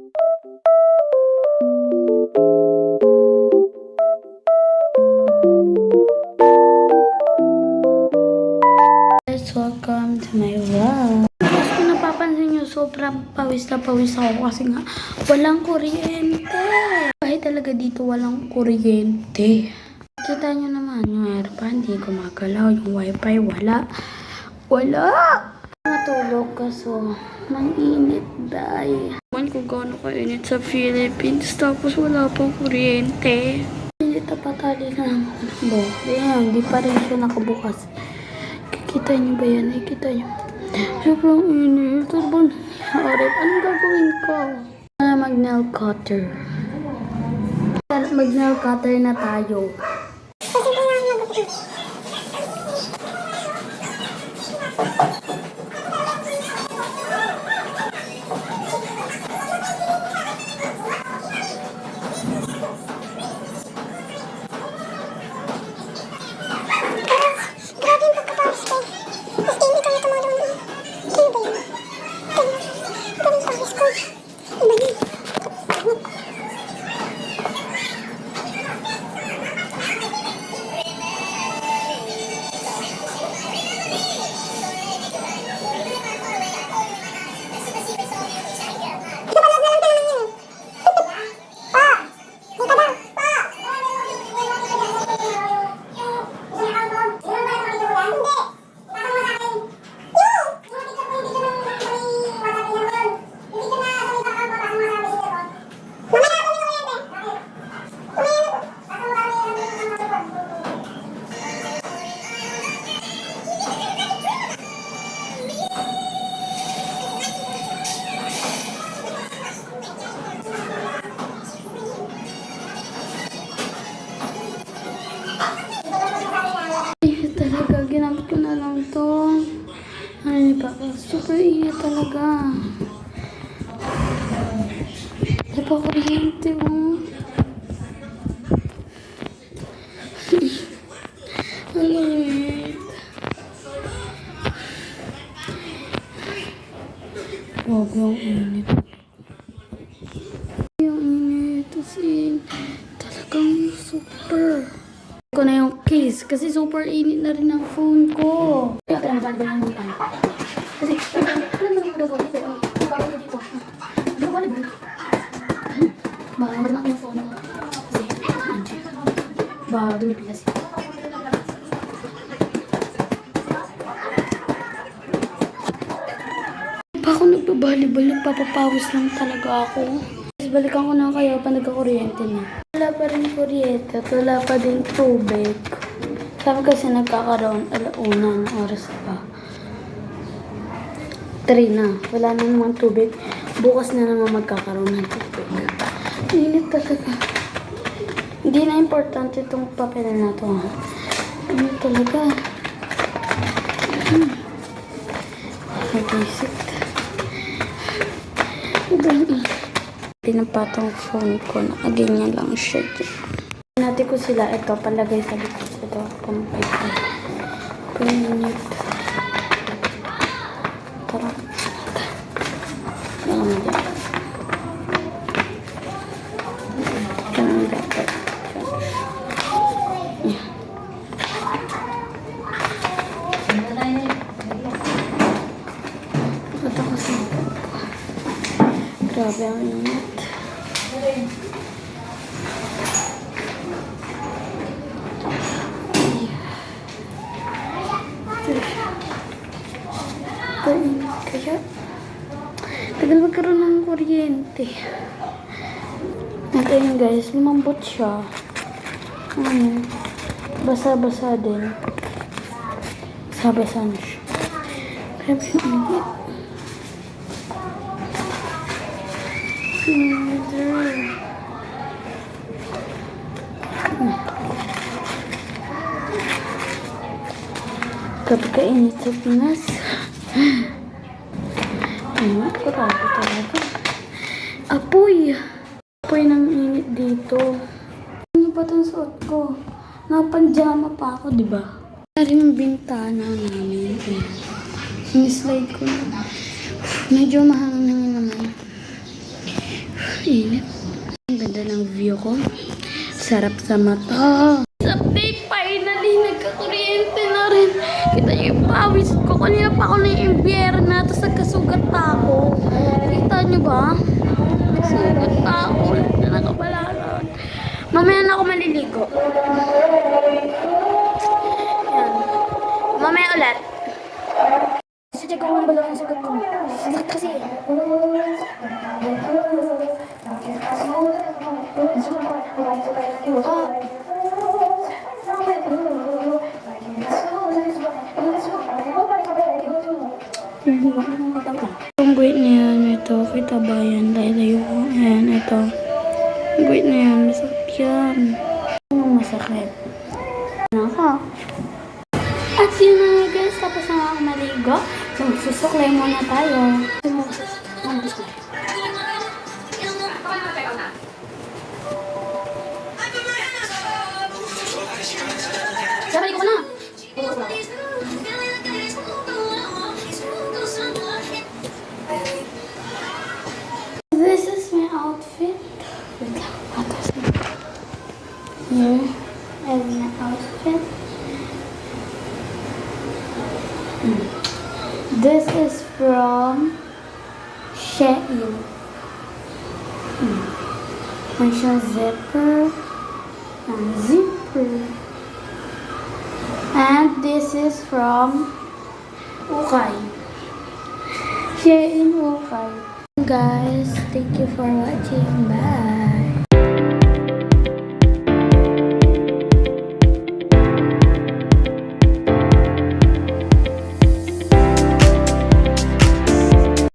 Guys, welcome to my vlog. Guys, kung napapansin nyo, sobrang pawis na pawis ako kasi nga walang kuryente. Kahit talaga dito walang kuryente. Kita nyo naman, yung airpan, hindi gumagalaw. Yung wifi, wala. Wala! Matulog kaso, nang init dahil. Man kung gaano kainit sa Philippines, tapos wala pang kuryente. Init na patali na lang ako ng. Ayan, di pa rin siya nakabukas. Kikita niyo ba yan? Nakikita niyo? Sobrang init. Ba nangyari? Anong gagawin ko? Ah, mag-nail cutter. Mag-nail cutter na tayo. Grabe super init talaga. Di ba kuryente mo? Ang init. Huwag yung init. Yung init. As in, talagang super. ko na yung case kasi super init na rin ang phone ko. Kaya ka naman ba yung ano? Kasi, alam mo naman daw dito. Ang bago ko dito. Ano ba naman? Baka naman ako yung phone ko. Kasi, nandiyan. Baka dumipi kasi. Pa ako nagbabali-balik, papapawis lang talaga ako. Balikan ko na kayo pa nagka-kuryente na. Wala pa rin kuryente at wala pa din tubig. Sabi kasi nagkakaroon alauna ng oras pa. 3 na. Wala na naman tubig. Bukas na naman magkakaroon ng tubig. Init talaga. Hindi na importante itong papel na to. ha. Init talaga. Hmm. Nag-isip. Pinapatong phone ko. Nakaganyan lang siya. Natin ko sila ito. Palagay sa likod. Ito. Pampay. Pinit. Grabe ang init. Kaya. Tagal magkaroon ng kuryente. At ayun guys, lumambot siya. Ano, basa-basa din. Basa-basa na siya. Grabe yung init. Mother. Kapag-kainit sa Pinas. Init, grabe talaga. Apoy! Apoy ng init dito. Ano ba itong suot ko? Nakapanjama pa ako, di ba? Dari yung bintana namin. Ini-slide ko na. Medyo mahangin. Init. Ang ganda ng view ko. Sarap sa mata. Someday, finally, nagkakuryente na rin. Kita niyo yung pawis ko. Kanina pa ako na yung na tapos nagkasugat pa ako. Kita niyo ba? Nagsugat pa ako. Na nakabalangan. Mamaya na ako maliligo. Yan. Mamaya ulit. Check ko ang sagot ko. Sakit kasi. Yung guwit na yan, ito, kita ba yan? Layo ko. Ayan, ito. Yung guwit na yan, masakit yan. Ano masakit? Naka. At yun na nga guys, tapos na ako maligo. So, susuklay muna tayo. Sabay Here is my outfit. Hmm. This is from Shein. Hmm. May siya zipper. And zipper. And this is from Ukay. Shein Ukay. Guys, thank you for watching. Bye.